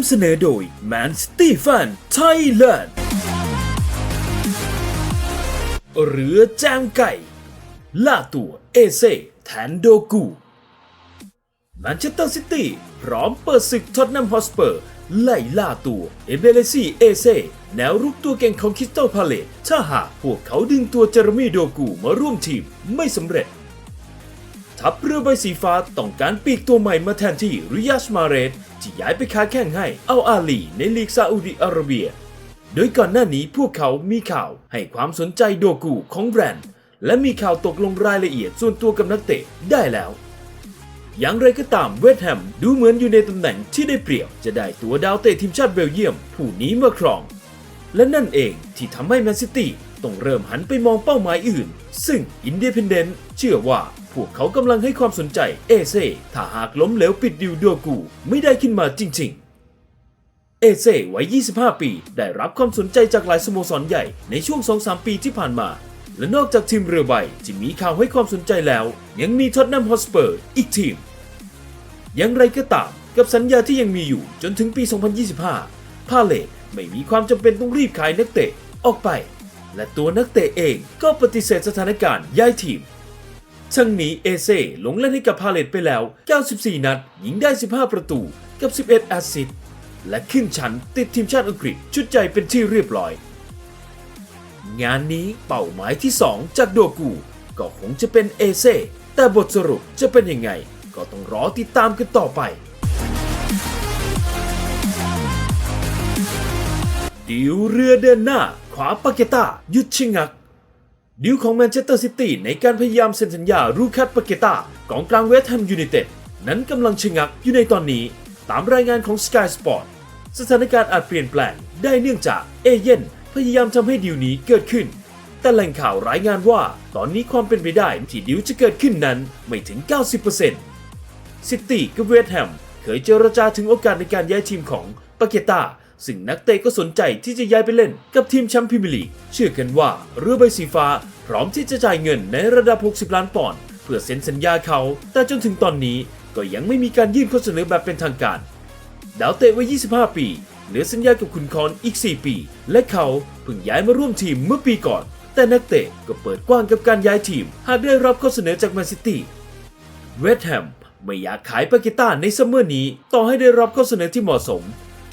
ำเสนอโดย Man City Fan Thailand เรือจางไก่ ล่าตัวเอเซแทนโดกูแมนเชสเตอร์ซิตี้พร้อมเปิดศึกท็อตแนมฮอสเปอร์ ไล่ล่าตัวเอเบเลซีเอเซแนวรุกตัวเก่งของคริสตัลพาเลตถ้าหากพวกเขาดึงตัวเจอร์มี่โดกูมาร่วมทีมไม่สำเร็จ ทัพเรือใบสีฟ้าต้องการปีกตัวใหม่มาแทนที่ริยาชมาเรสที่ย้ายไปค้าแข่งให้อัลอาลีในลีกซาอุดิอาระเบีย โดยก่อนหน้านี้พวกเขามีข่าวให้ความสนใจโดกูของแบรนด์ และมีข่าวตกลงรายละเอียดส่วนตัวกับนักเตะได้แล้ว อย่างไรก็ตามเวสต์แฮมดูเหมือนอยู่ในตำแหน่งที่ได้เปรียบจะได้ตัวดาวเตะทีมชาติเบลเยียม ผู้นี้มาครอง และนั่นเองที่ทำให้แมนซิตี้ ต้องเริ่มหันไปมองเป้าหมายอื่น ซึ่งอินเดีย n เดนเชื่อว่าพวกเขากำลังให้ความสนใจเอเซ่ถ้าหากล้มเหลวปิดดิวโดกูไม่ได้ขึ้นมาจริง ๆเอเซ่วัย 25 ปี ได้รับความสนใจจากหลายสโมสรใหญ่ในช่วง 2-3 ปีที่ผ่านมา และนอกจากทีมเรือใบที่มีข่าวให้ความสนใจแล้ว ยังมีท็อตแนมฮอสเปอร์อีกทีม อย่างไรก็ตาม กับสัญญาที่ยังมีอยู่จนถึงปี 2025 พาเลตไม่มีความจำเป็นต้องรีบขายนักเตะออกไป และตัวนักเตะเองก็ปฏิเสธสถานการณ์ย้ายทีม ทั้งนี้เอเซ่ลงเล่นให้กับพาเลตไปแล้ว 94 นัด ยิงได้ 15 ประตูกับ 11 แอสซิสต์และขึ้นชั้นติดทีมชาติอังกฤษชุดใหญ่เป็นที่เรียบร้อย งานนี้เป้าหมายที่ 2 จากโดกู ก็คงจะเป็นเอเซ่แต่บทสรุปจะเป็นยังไง ก็ต้องรอติดตามกันต่อไปดิวเรือเดินหน้าาปาเกตายุดชิงัก ดิวของแมนเชสเตอร์ซิตี้ในการพยายามเซ็นสัญญารูคัตปาเกตากองกลางเวสต์แฮมยูไนเต็ดนั้นกำลังชะงักอยู่ในตอนนี้ ตามรายงานของ Sky Sport สถานการณ์อาจเปลี่ยนแปลงได้เนื่องจากเอเย่นพยายามทำให้ดิวนี้เกิดขึ้น แต่แหล่งข่าวรายงานว่า ตอนนี้ความเป็นไปได้ที่ดิวจะเกิดขึ้นนั้นไม่ถึง 90%ซิตี้กับเวสต์แฮมเคยเจรจาถึงโอกาสในการย้ายทีมของปาเกตา ซึ่งนักเตะก็สนใจที่จะย้ายไปเล่นกับทีมแชมป์พรีเมียร์ลีก เชื่อกันว่าเรือใบสีฟ้าพร้อมที่จะจ่ายเงินในระดับ 60 ล้านปอนด์เพื่อเซ็นสัญญาเขา แต่จนถึงตอนนี้ก็ยังไม่มีการยื่นข้อเสนอแบบเป็นทางการ ดาวเตะวัย 25 ปี เหลือสัญญากับคุณคอนอีก 4 ปี และเขาเพิ่งย้ายมาร่วมทีมเมื่อปีก่อน แต่นักเตะก็เปิดกว้างกับการย้ายทีม หากได้รับข้อเสนอจากแมนซิตี้เวสต์แฮมไม่อยากขายปาเกต้าในซัมเมอร์นี้ ต่อให้ได้รับข้อเสนอที่เหมาะสม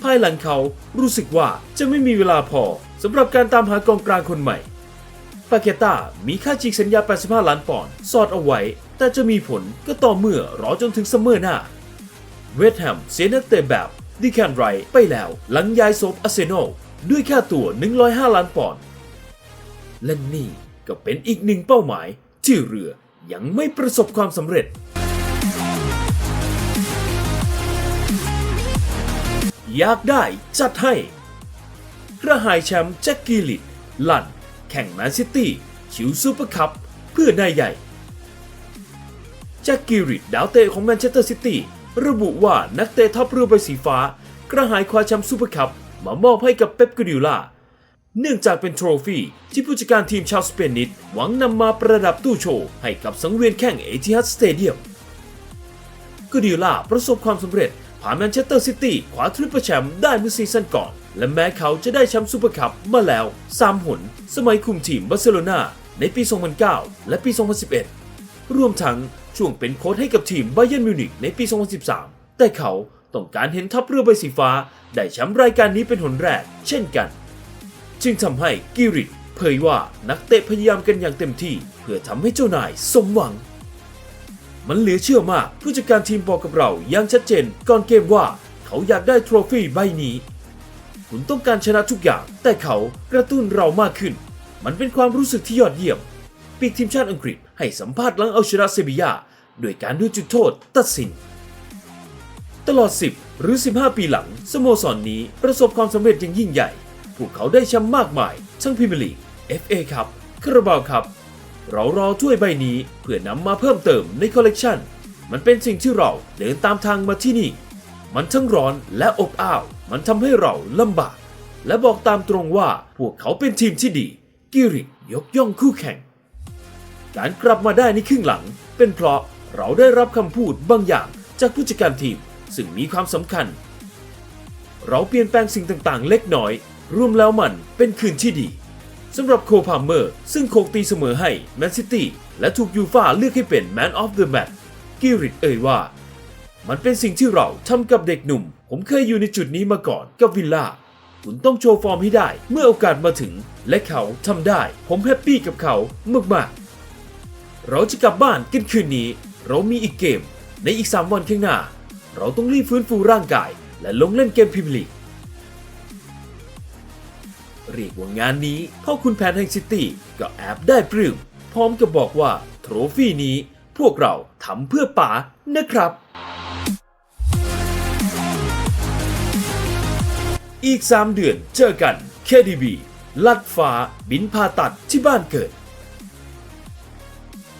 ภายหลังเขารู้สึกว่าจะไม่มีเวลาพอสำหรับการตามหากองกลางคนใหม่ ปาเกต้ามีค่าฉีกสัญญา 85 ล้านปอนด์สอดเอาไว้ แต่จะมีผลก็ต่อเมื่อรอจนถึงซัมเมอร์หน้า เวสต์แฮมเสียนักเตะแบบดิแคนไรไปแล้วหลังย้ายซฟอาร์เซนอลด้วยค่าตัว 105 ล้านปอนด์และนี่ก็เป็นอีกหนึ่งเป้าหมายที่เรือยังไม่ประสบความสำเร็จ อยากได้จัดให้ กระหายแชมป์แจ็คกีลิตลั่น แข่งแมนซิตี้ชิวซูเปอร์คัพเพื่อนายใหญ่ แจ็คกิริตดาวเตะของแมนเชสเตอร์ซิตี้ระบุว่านักเตะทัพเรือใบสีฟ้า กระหายคว้าแชมป์ซูเปอร์คัพมามอบให้กับเป๊ปกวาร์ดิโอลาเนื่องจากเป็นโทรฟี่ที่ผู้จัดการทีมชาวสเปนนิดหวังนำมาประดับตู้โชว์ให้กับสังเวียนแข่งเอทิฮัดสเตเดียมกวาร์ดิโอลาประสบความสำเร็จ ผ่านแมนเชสเตอร์ซิตี้คว้าทริปเปิลแชมป์ได้เมื่อซีซั่นก่อน และแม้เขาจะได้แชมป์ซูเปอร์คัพมาแล้ว 3 หน สมัยคุมทีมบาร์เซโลนาในปี 2009 และปี 2011 รวมทั้งช่วงเป็นโค้ชให้กับทีมไบเย r n นมิวนิกในปี 2013 แต่เขาต้องการเห็นทัพเรือใบสีฟ้า ได้แชมป์รายการนี้เป็นหนแรก เช่นกัน จึงทำให้กิริตเผยว่านักเตะพยายามกันอย่างเต็มที่ เพื่อทำให้เจ้านายสมหวัง มันเหลือเชื่อมากผู้จัดการทีมบอกกับเราอย่างชัดเจนก่อนเกมว่าเขาอยากได้ทรฟี่ใบนี้ คุณต้องการชนะทุกอย่าง แต่เขากระตุ้นเรามากขึ้น มันเป็นความรู้สึกที่ยอดเยี่ยม ปีกทีมชาติอังกฤษให้สัมภาษณ์หลังเอาชนะเซบียาโดยการดูจุดโทษตัดสิน ตลอด 10 หรือ 15 ปีหลัง สโมสรนนี้ประสบความสำเร็จอย่างยิ่งใหญ่ พวกเขาได้แชมป์มากมาย ทั้งพรีเมียร์ลีก FA ครับคาราบาวครับ เรารอถ้วยใบนี้เพื่อนำมาเพิ่มเติมในคอลเลกชันมันเป็นสิ่งที่เราเดินตามทางมาที่นี่ มันทั้งร้อนและอบอ้าว มันทำให้เราลำบาก และบอกตามตรงว่าพวกเขาเป็นทีมที่ดี กิริยกย่องคู่แข่ง การกลับมาได้ในครึ่งหลัง เป็นเพราะเราได้รับคำพูดบางอย่างจากผู้จัดการทีมซึ่งมีความสำคัญ เราเปลี่ยนแปลงสิ่งต่างๆ เล็กน้อย รวมแล้วมันเป็นคืนที่ดี สำหรับโคพาเมอร์ซึ่งโคกตีเสมอให้แมนซิตี้และถูกยูฟ่าเลือกให้เป็น Man of the Match กิริตเอ่ยว่า มันเป็นสิ่งที่เราทำกับเด็กหนุ่ม ผมเคยอยู่ในจุดนี้มาก่อนกับวิลล่าคุณต้องโชว์ฟอร์มให้ได้ เมื่อโอกาสมาถึง และเขาทำได้ ผมแฮปปี้กับเขามากๆ เราจะกลับบ้านกันคืนนี้ เรามีอีกเกม ในอีก 3 วันข้างหน้า เราต้องรีบฟื้นฟูร่างกาย และลงเล่นเกมพรีเมียร์ลีก เรียกว่างานนี้พ่อคุณแพนแห่งซิตี้ก็แอบได้ปลื้มพร้อมกับบอกว่าโทรฟี่นี้พวกเราทำเพื่อป๋านะครับ อีก 3 เดือนเจอกัน KDB ลัดฟ้าบินผ่าตัดที่บ้านเกิด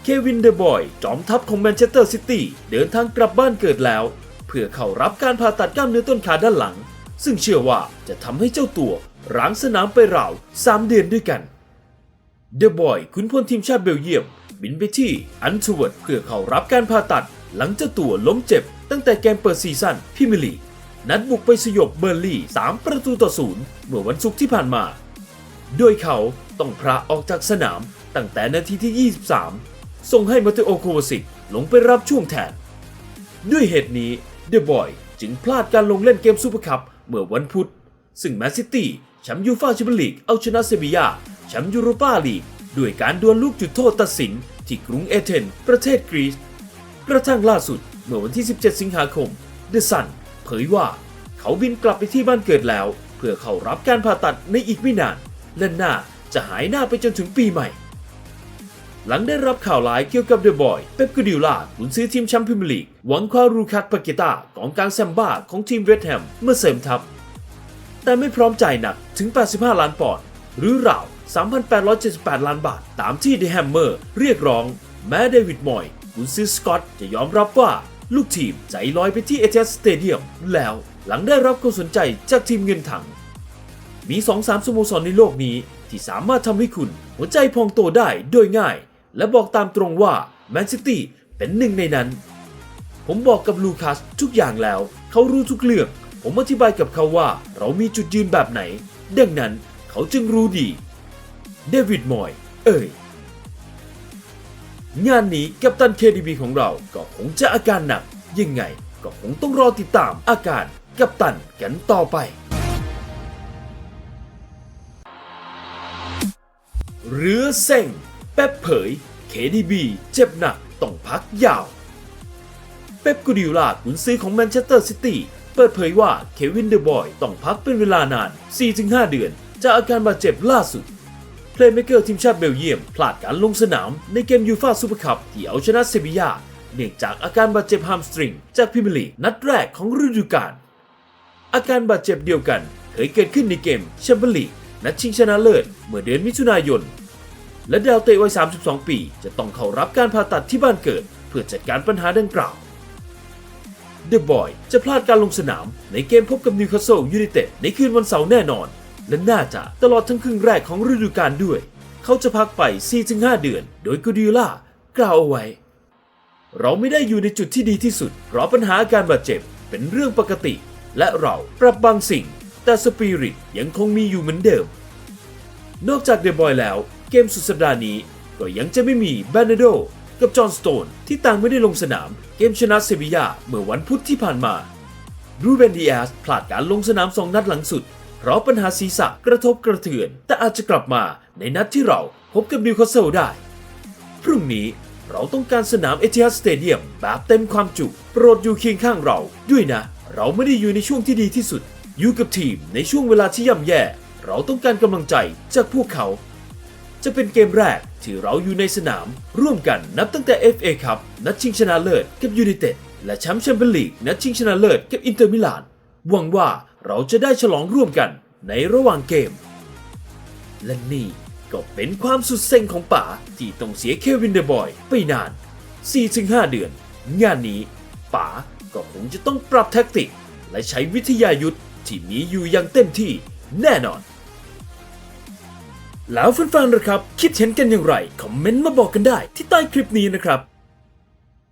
เควินเดอะบอย จอมทัพของแมนเชสเตอร์ซิตี้เดินทางกลับบ้านเกิดแล้ว เพื่อเข้ารับการผ่าตัดกล้ามเนื้อต้นขาด้านหลัง ซึ่งเชื่อว่าจะทำให้เจ้าตัว ร้างสนามไปราว3เดือนด้วยกันเดอะบอยขุนพลทีมชาติเบลเยียม บินไปที่อันทเวิร์ดเพื่อเข้ารับการผ่าตัด หลังเจ้าตัวล้มเจ็บ ตั้งแต่เกมเปิดซีซั่นพรีเมียร์ลีนัดบุกไปสยบเบอร์ลี่3ประตูต่อศูนย์เมื่อวันศุกร์ที่ผ่านมา โดยเขาต้องพระออกจากสนามตั้งแต่นาทีที่ 23 ส่งให้มาเตโอโควาซิกลงไปรับช่วงแทน ด้วยเหตุนี้เดอะบอยจึงพลาดการลงเล่นเกมซูเปอร์คัพเมื่อวันพุธ ซึ่งแมนซิตี้ ชมป์ยูฟ่าแชมเปี้ยนลีกเอาชนะเซบียาแชมป์ยูโรปาลีกด้วยการดวลลูกจุดโทษตัดสิน ที่กรุงเอเธนส์ประเทศกรีซกระทั่งล่าสุดเมื่อวันที่ 17 สิงหาคมเดซันเผยว่า เขาบินกลับไปที่บ้านเกิดแล้ว เพื่อเข้ารับการผ่าตัดในอีกไม่นาน และน่าจะหายหน้าไปจนถึงปีใหม่ หลังได้รับข่าวร้ายเกี่ยวกับเดอะบอย เป๊ปกูดิโอลากุนซื้อทีมแชมป์พรีเมียร์ลีกหวังคว้ารูคัตปาเกตากองกลางแซมบ้าของทีมเวสต์แฮมเมื่อเสริมทัพ แต่ไม่พร้อมจ่ายหนักถึง 85 ล้านปอนด์หรือราว 3,878 ล้านบาท ตามที่เดอะแฮมเมอร์เรียกร้อง แม้เดวิดมอยกุนซือสกอตจะยอมรับว่าลูกทีมใจลอยไปที่เอเจสสเตเดียมแล้วหลังได้รับความสนใจจากทีมเงินถัง มี2-3สโมสรในโลกนี้ที่สามารถทำให้คุณหัวใจพองโตได้โดยง่าย และบอกตามตรงว่าแมนซิตี้เป็นหนึ่งในนั้น ผมบอกกับลูคัสทุกอย่างแล้ว เขารู้ทุกเรื่อง ผมอธิบายกับเขาว่าเรามีจุดยืนแบบไหน ดังนั้นเขาจึงรู้ดีเดวิดมอยเอ่ยงานนี้กัปตัน KDB ของเราก็คงจะอาการหนัก ยังไงก็คงต้องรอติดตามอาการกัปตันกันต่อไป เรือเซ็งแป๊บเผย KDB เจ็บหนักต้องพักยาว เป๊ปกูดิโอลากุนซื้อของแมนเชสเตอร์ซิตี้ เปิดเผยว่าเควินเดอะบอยต้องพักเป็นเวลานาน 4-5 เดือน จากอาการบาดเจ็บล่าสุดเพลย์เมเกอร์ทีมชาติเบลเยียมพลาดการลงสนามในเกมยูฟ่าซูเปอร์คัพที่เอาชนะเซบียาเนื่องจากอาการบาดเจ็บฮัมสตริง จากพรีเมลีนัดแรกของฤดูกาลอาการบาดเจ็บเดียวกันเคยเกิดขึ้นในเกมแชมเปี้ยนลีกนัดชิงชนะเลิศเมื่อเดือนมิถุนายน และดาวเตะวัย 32 ปี จะต้องเข้ารับการผ่าตัดที่บ้านเกิด เพื่อจัดการปัญหาดังกล่าว เดอะบอยจะพลาดการลงสนามในเกมพบกับนิวคาสเซิลยูไนเต็ดในคืนวันเสาร์แน่นอน และน่าจะตลอดทั้งครึ่งแรกของฤดูกาลด้วย เขาจะพักไป 4-5 เดือน โดยกูดิล่ากล่าวเอาไว้ เราไม่ได้อยู่ในจุดที่ดีที่สุด เพราะปัญหาอาการบาดเจ็บเป็นเรื่องปกติ และเราปรับบางสิ่ง แต่สปิริตยังคงมีอยู่เหมือนเดิม นอกจากเดอะบอยแล้ว เกมสุดสัปดาห์นี้ก็ยังจะไม่มีแบนโด กับจอห์นสโตนที่ต่างไม่ได้ลงสนามเกมชนะเซบียาเมื่อวันพุธที่ผ่านมาบรูเบนดีแอสพลาดการลงสนามสองนัดหลังสุด เพราะปัญหาศีรษะกระทบกระเทือน แต่อาจจะกลับมาในนัดที่เราพบกับนิวคาสเซิลได้ พรุ่งนี้เราต้องการสนามเอทิฮัดสเตเดียมแบบเต็มความจุ โปรดอยู่เคียงข้างเราด้วยนะ เราไม่ได้อยู่ในช่วงที่ดีที่สุด อยู่กับทีมในช่วงเวลาที่ย่ำแย่ เราต้องการกำลังใจจากพวกเขา จะเป็นเกมแรกที่เราอยู่ในสนาม ร่วมกันนับตั้งแต่ FA ครับนัดชิงชนะเลิศกับยูไนเต็ดและแชมป์แชมเปี้ยนลีกนัดชิงชนะเลิศกับอินเตอร์มิลาน หวังว่าเราจะได้ฉลองร่วมกันในระหว่างเกม และนี่ก็เป็นความสุดเซ็งของป๋าที่ต้องเสียเควินเดอะบอยไปนาน 4-5 เดือน งานนี้ป๋าก็คงจะต้องปรับแท็กติก และใช้วิทยายุทธ์ที่มีอยู่อย่างเต็มที่แน่นอน แล้วแฟนๆนะครับ คิดเห็นกันอย่างไร คอมเมนต์มาบอกกันได้ที่ใต้คลิปนี้นะครับ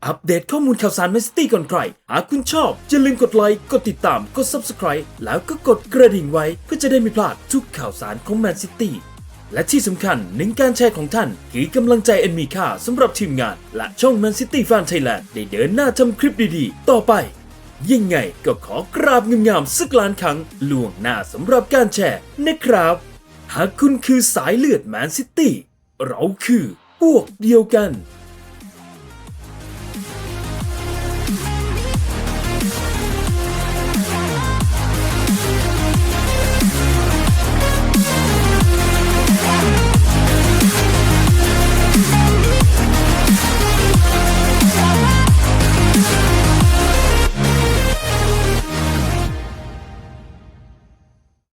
อัปเดตข้อมูลข่าวสารแมนซิตี้ก่อนใคร หากคุณชอบอย่าลืมกดไลค์ กดติดตาม กด Subscribe แล้วก็กดกระดิ่งไว้ เพื่อจะได้ไม่พลาดทุกข่าวสารของแมนซิตี้ และที่สำคัญหนึ่งการแชร์ของท่านคือกำลังใจอันมีค่าสำหรับทีมงาน และช่องแมนซิตี้แฟนไทยแลนด์ได้เดินหน้าทำคลิปดีๆ ต่อไป ยังไงก็ขอกราบงามๆสักล้านครั้งล่วงหน้าสำหรับการแชร์นะครับ หากคุณคือสายเลือดแมนซิตี้ เราคือพวกเดียวกัน